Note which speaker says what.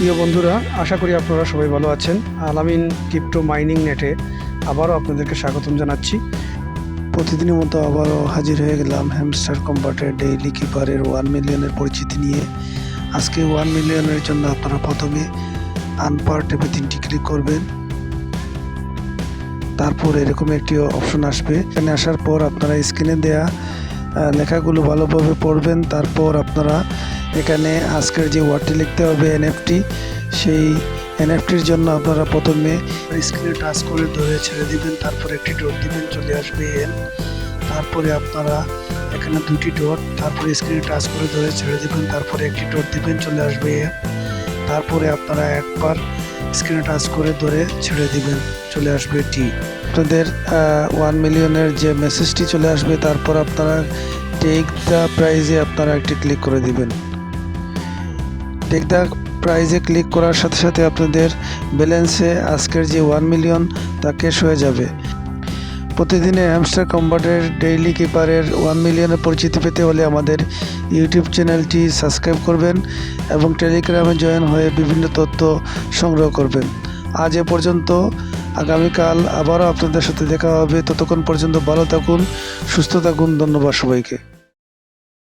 Speaker 1: প্রিয় বন্ধুরা, আশা করি আপনারা সবাই ভালো আছেন। আলামিন ক্রিপ্টো মাইনিং নেটে আবারও আপনাদেরকে স্বাগতম জানাচ্ছি। প্রতিদিনের মতো আবারও হাজির হয়ে গেলাম হ্যামস্টার কম্পার্টের ডেইলি কিপারের ওয়ান মিলিয়নের পরিচিতি নিয়ে। আজকে ওয়ান মিলিয়নের জন্য আপনারা প্রথমে আনপার ট্যাবে তিনটি ক্লিক করবেন। তারপর এরকম একটি অপশন আসবে। এখানে আসার পর আপনারা স্ক্রিনে দেয়া লেখাগুলো ভালোভাবে পড়বেন। তারপর আপনারা এখানে আজকের যে ওয়ার্ডটি লিখতে হবে এনএফটি, সেই এনএফটির জন্য আপনারা প্রথমে স্ক্রিনে টাচ করে ধরে ছেড়ে দিবেন, তারপর একটি ডট দিবেন, চলে আসবে এন। তারপরে আপনারা এখানে দুটি ডট, তারপরে স্ক্রিনে টাচ করে ধরে ছেড়ে দিবেন, তারপরে একটি ডট দিবেন, চলে আসবে এম তারপরে আপনারা একবার স্ক্রিনে টাচ করে ধরে ছেড়ে দিবেন, চলে আসবে টি। আপনাদের ওয়ান মিলিয়নের যে মেসেজটি চলে আসবে, তারপর আপনারা টেক দ্য প্রাইজে আপনারা একটি ক্লিক করে দিবেন। টেক দ্য প্রাইজে ক্লিক করার সাথে সাথে আপনাদের ব্যালেন্সে আজকের যে ওয়ান মিলিয়ন তা ক্যাশ হয়ে যাবে। প্রতিদিনের হ্যামস্টার কম্বাটের ডেইলি কিপারের ওয়ান মিলিয়নের পরিচিতি পেতে হলে আমাদের ইউটিউব চ্যানেলটি সাবস্ক্রাইব করবেন এবং টেলিগ্রামে জয়েন হয়ে বিভিন্ন তথ্য সংগ্রহ করবেন। আজ এ পর্যন্ত আগামীকাল আবারও আপনাদের সাথে দেখা হবে। ততক্ষণ পর্যন্ত ভালো থাকুন, সুস্থ থাকুন, ধন্যবাদ সবাইকে।